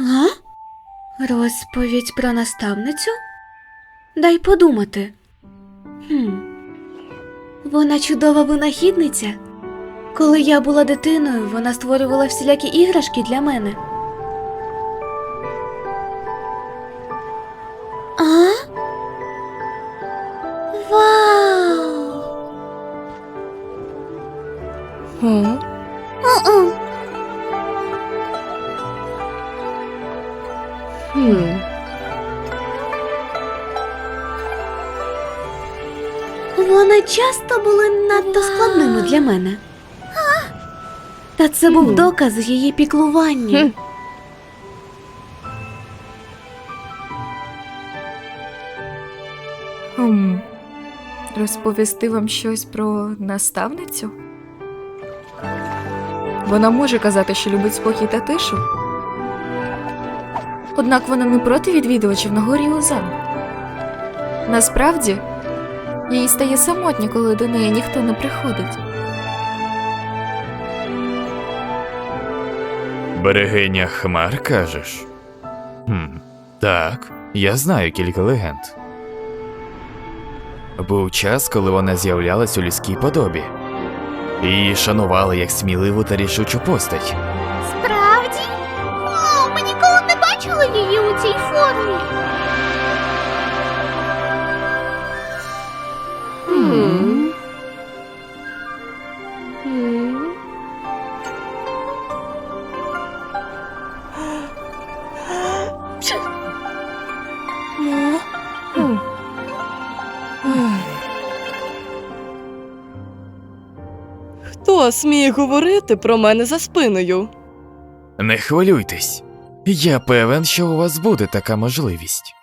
А? Розповідь про наставницю? Дай подумати. Хм. Вона чудова винахідниця. Коли я була дитиною, вона створювала всілякі іграшки для мене. А? Вау! О-о. Хм. Вони часто були надто складними для мене. Та це був доказ її піклування. Хм. Хм. Розповісти вам щось про наставницю? Вона може казати, що любить спокій та тишу. Однак вона не проти відвідувачів на горі у. Насправді, їй стає самотньо, коли до неї ніхто не приходить. Берегиня Хмар, кажеш? Хм, так, я знаю кілька легенд. Був час, коли вона з'являлась у людській подобі. Її шанували як сміливу та рішучу постать. Справді? Хто сміє говорити про мене за спиною? Не хвилюйтесь. Я певен, що у вас буде така можливість.